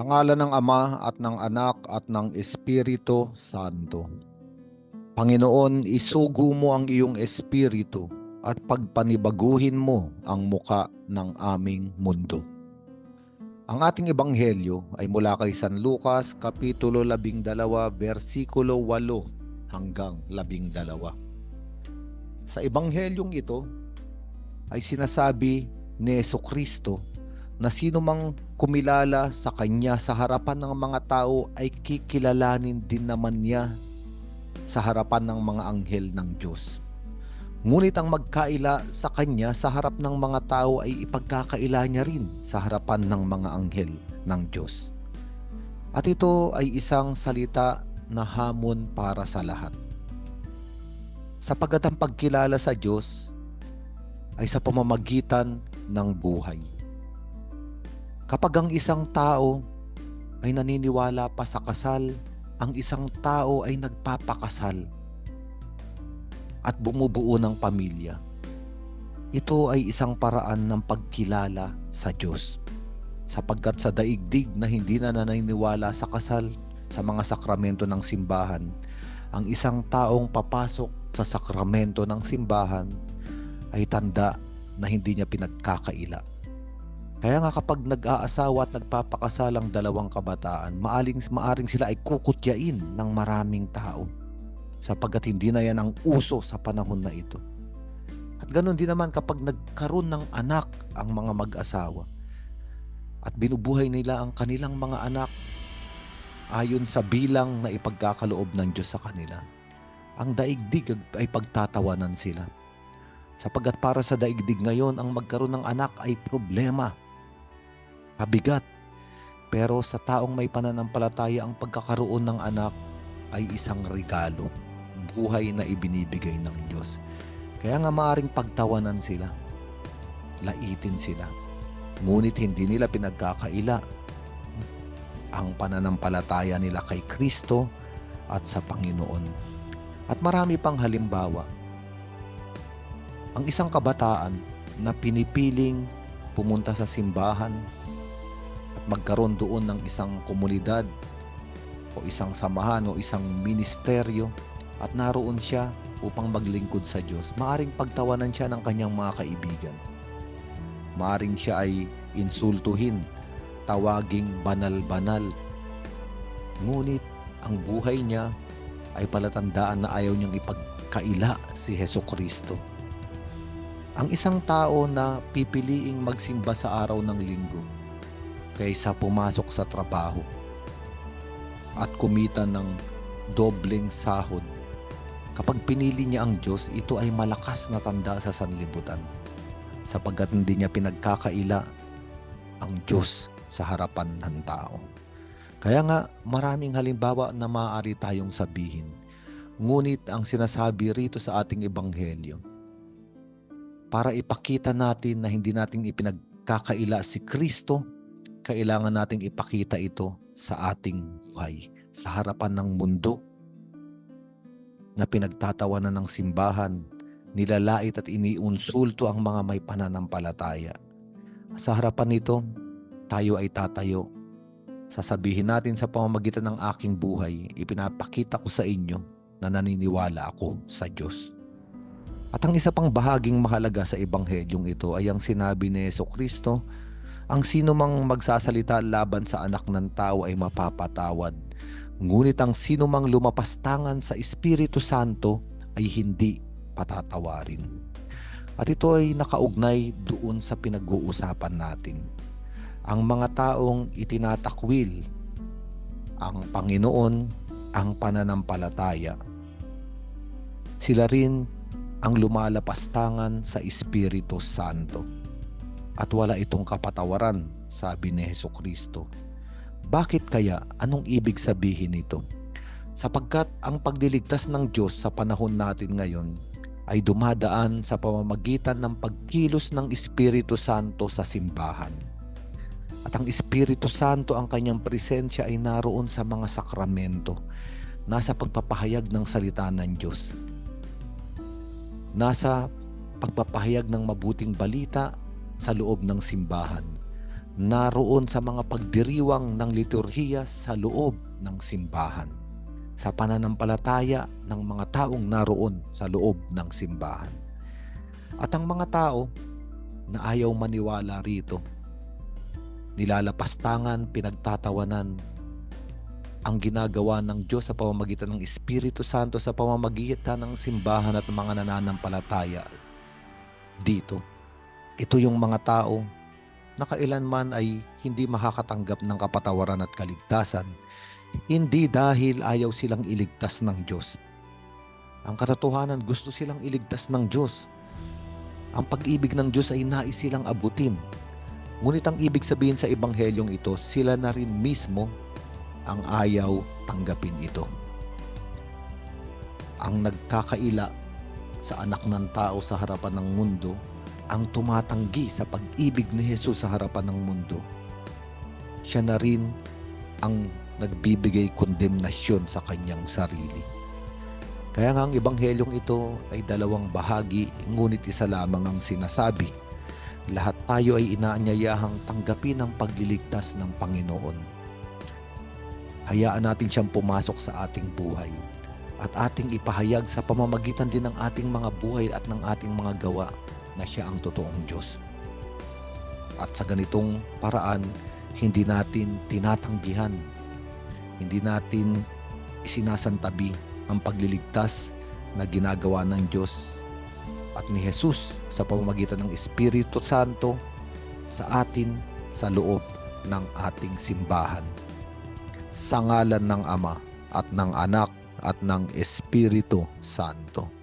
Sa ngala ng Ama at ng Anak at ng Espiritu Santo. Panginoon, isugo mo ang iyong espiritu at pagpanibaguhin mo ang muka ng aming mundo. Ang ating ebanghelyo ay mula kay San Lucas, Kapitulo 12, versikulo 8 hanggang 12. Sa ebanghelyong ito ay sinasabi ni Yeso Kristo na sino mang kumilala sa Kanya sa harapan ng mga tao ay kikilalanin din naman niya sa harapan ng mga anghel ng Diyos. Ngunit ang magkaila sa Kanya sa harap ng mga tao ay ipagkakaila niya rin sa harapan ng mga anghel ng Diyos. At ito ay isang salita na hamon para sa lahat. Sapagat ang pagkilala sa Diyos ay sa pamamagitan ng buhay. Kapag ang isang tao ay naniniwala pa sa kasal, ang isang tao ay nagpapakasal at bumubuo ng pamilya. Ito ay isang paraan ng pagkilala sa Diyos. Sapagkat sa daigdig na hindi na naniniwala sa kasal, sa mga sakramento ng simbahan, ang isang taong papasok sa sakramento ng simbahan ay tanda na hindi niya pinagkakaila. Kaya nga kapag nag-aasawa at nagpapakasal ang dalawang kabataan, maaling, maaring sila ay kukutyain ng maraming tao sapagkat hindi na yan ang uso sa panahon na ito. At ganoon din naman kapag nagkaroon ng anak ang mga mag-asawa at binubuhay nila ang kanilang mga anak ayon sa bilang na ipagkakaloob ng Diyos sa kanila. Ang daigdig ay pagtatawanan sila. Sapagkat para sa daigdig ngayon, ang magkaroon ng anak ay problema. Pabigat. Pero sa taong may pananampalataya, ang pagkakaroon ng anak ay isang regalo buhay na ibinibigay ng Diyos. Kaya nga maaring pagtawanan sila. Laitin sila. Ngunit hindi nila pinagkakaila ang pananampalataya nila kay Kristo at sa Panginoon. At marami pang halimbawa. Ang isang kabataan na pinipiling pumunta sa simbahan magkaroon doon ng isang komunidad o isang samahan o isang ministeryo at naroon siya upang maglingkod sa Diyos, maaring pagtawanan siya ng kanyang mga kaibigan. Maaring siya ay insultuhin, tawaging banal-banal. Ngunit ang buhay niya ay palatandaan na ayaw niyang ipagkaila si Heso Kristo. Ang isang tao na pipiliing magsimba sa araw ng linggo kaysa pumasok sa trabaho at kumita ng dobleng sahod Kapag pinili niya ang Diyos, ito ay malakas na tanda sa sanlibutan sapagkat hindi niya pinagkakaila ang Diyos sa harapan ng tao. Kaya nga maraming halimbawa na maaari tayong sabihin. Ngunit ang sinasabi rito sa ating ebanghelyo, para ipakita natin na hindi natin ipinagkakaila si Kristo, kailangan nating ipakita ito sa ating buhay, sa harapan ng mundo, na pinagtatawanan ng simbahan, nilalait at iniunsulto ang mga may pananampalataya. Sa harapan nito, tayo ay tatayo. Sasabihin natin sa pamamagitan ng aking buhay, ipinapakita ko sa inyo na naniniwala ako sa Diyos. At ang isa pang bahaging mahalaga sa ebanghelyong ito ay ang sinabi ni Yeso Kristo, ang sino mang magsasalita laban sa anak ng tao ay mapapatawad Ngunit ang sino mang lumapastangan sa Espiritu Santo ay hindi patatawarin. At ito ay nakaugnay doon sa pinag-uusapan natin. Ang mga taong itinatakwil ang Panginoon, ang pananampalataya. Sila rin ang lumalapastangan sa Espiritu Santo. At wala itong kapatawaran, sabi ni Heso Kristo bakit kaya? Anong ibig sabihin nito? Sapagkat ang pagliligtas ng Diyos sa panahon natin ngayon ay dumadaan sa pamamagitan ng pagkilos ng Espiritu Santo sa simbahan. At ang Espiritu Santo ang kanyang presensya ay naroon sa mga sakramento, nasa pagpapahayag ng salita ng Diyos. Nasa pagpapahayag ng mabuting balita sa loob ng simbahan naroon sa mga pagdiriwang ng liturhiya sa loob ng simbahan, sa pananampalataya ng mga taong naroon sa loob ng simbahan. At ang mga tao na ayaw maniwala rito, nilalapastangan, pinagtatawanan ang ginagawa ng Diyos sa pamamagitan ng Espiritu Santo sa pamamagitan ng simbahan at mga nananampalataya dito. Ito yung mga tao na kailanman ay hindi makakatanggap ng kapatawaran at kaligtasan, hindi dahil ayaw silang iligtas ng Diyos. Ang katotohanan, gusto silang iligtas ng Diyos. Ang pag-ibig ng Diyos ay nais silang abutin. Ngunit ang ibig sabihin sa ebanghelyong ito, sila na rin mismo ang ayaw tanggapin ito. Ang nagkakaila sa anak ng tao sa harapan ng mundo, ang tumatanggi sa pag-ibig ni Jesus sa harapan ng mundo, siya na rin ang nagbibigay kondemnasyon sa kanyang sarili. Kaya nga ang ebanghelyong ito ay dalawang bahagi, ngunit isa lamang ang sinasabi. Lahat tayo ay inaanyayahang tanggapin ang pagliligtas ng Panginoon. Hayaan natin siyang pumasok sa ating buhay at ating ipahayag sa pamamagitan din ng ating mga buhay at ng ating mga gawa na siya ang totoong Diyos. At sa ganitong paraan, hindi natin tinatanggihan, hindi natin isinasantabi ang pagliligtas na ginagawa ng Diyos at ni Jesus sa pamamagitan ng Espiritu Santo sa atin sa loob ng ating simbahan. Sa ngalan ng Ama at ng Anak at ng Espiritu Santo.